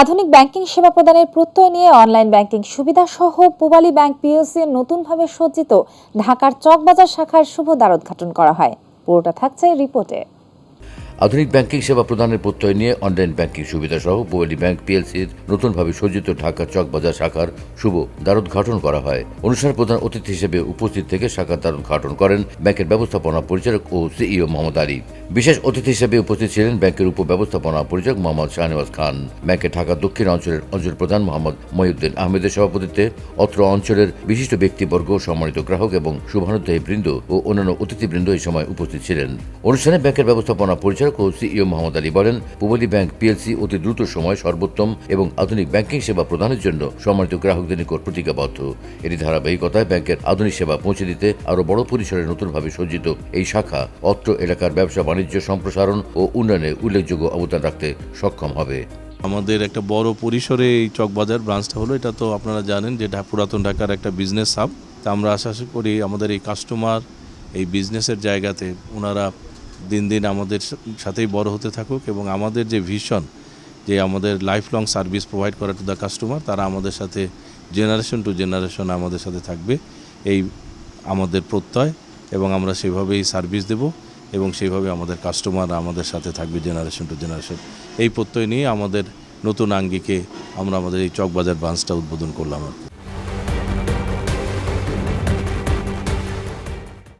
আধুনিক ব্যাংকিং সেবা প্রদানের প্রত্যয় নিয়ে অনলাইন ব্যাংকিং সুবিধা সহ পূবালী ব্যাংক পিএলসি নতুনভাবে সজ্জিত ঢাকার চকবাজার শাখার শুভ দ্বারোদ্ঘাটন করা হয়। পুরোটা থাকছে রিপোর্টে। আধুনিক ব্যাংকিং সেবা প্রদানের প্রত্যয় নিয়ে অনলাইন ব্যাংকিং সুবিধা সহ পুয়ালি ব্যাংক পিএলসির নতুনভাবে সজ্জিত ঢাকা চকবাজার শাখার শুভ দ্বারোদ্ঘাটন করা হয়। অনুষ্ঠানে প্রধান অতিথি হিসেবে উপস্থিত থেকে শাখার দ্বারোদ্ঘাটন করেন ব্যাংকের ব্যবস্থাপনা পরিচালক ও সিইও মোহাম্মদ আলী। বিশেষ অতিথি হিসেবে উপস্থিত ছিলেন ব্যাংকের উপব্যবস্থাপনা পরিচালক মোহাম্মদ শাহনেওয়াজ খান। ব্যাংকের ঢাকা দক্ষিণ অঞ্চলের অঞ্চল প্রধান মোহাম্মদ মহিউদ্দিন আহমেদের সভাপতিত্বে অত্র অঞ্চলের বিশিষ্ট ব্যক্তিবর্গ, সম্মানিত গ্রাহক এবং শুভানুধ্যায়ী বৃন্দ ও অন্যান্য অতিথিবৃন্দ এই সময় উপস্থিত ছিলেন। অনুষ্ঠানে ব্যাংকের ব্যবস্থাপনা পরিচালক ও সিইও মোহাম্মদ আলী বলেন, পুবলি ব্যাংক পিএলসি অতি দ্রুত সময় সর্বোত্তম এবং আধুনিক ব্যাংকিং সেবা প্রদানের জন্য সম্মানিত গ্রাহকদের নিকট প্রতিজ্ঞাবদ্ধ। এর ধারাবাহিকতায় ব্যাংকের আধুনিক সেবা পৌঁছে দিতে আরও বড় পরিসরে নতুনভাবে সজ্জিত এই শাখা অত্র এলাকার ব্যবসা বাণিজ্য সম্প্রসারণ ও উন্নয়নে উল্লেখযোগ্য অবদান রাখতে সক্ষম হবে। আমাদের একটা বড় পরিসরে এই চকবাজার ব্রাঞ্চটা হলো, এটা তো আপনারা জানেন যে পুরাতন ঢাকার একটা বিজনেস হাব তা আমরা আশা করি আমাদের এই কাস্টমার এই বিজনেসের জায়গাতে ওনারা দিন দিন আমাদের সাথেই বড় হতে থাকুক এবং আমাদের যে ভিশন যে আমাদের লাইফ লং সার্ভিস প্রোভাইড করা টু দ্য কাস্টমার তারা আমাদের সাথে জেনারেশন টু জেনারেশন আমাদের সাথে থাকবে এই আমাদের প্রত্যয় এবং আমরা সেভাবেই সার্ভিস দেব এবং সেইভাবে আমাদের কাস্টমার আমাদের সাথে থাকবে জেনারেশন টু জেনারেশন এই প্রত্যয় নিয়ে আমাদের নতুন আঙ্গিকে আমরা আমাদের এই চকবাজার ব্রাঞ্চটা উদ্বোধন করলাম আর।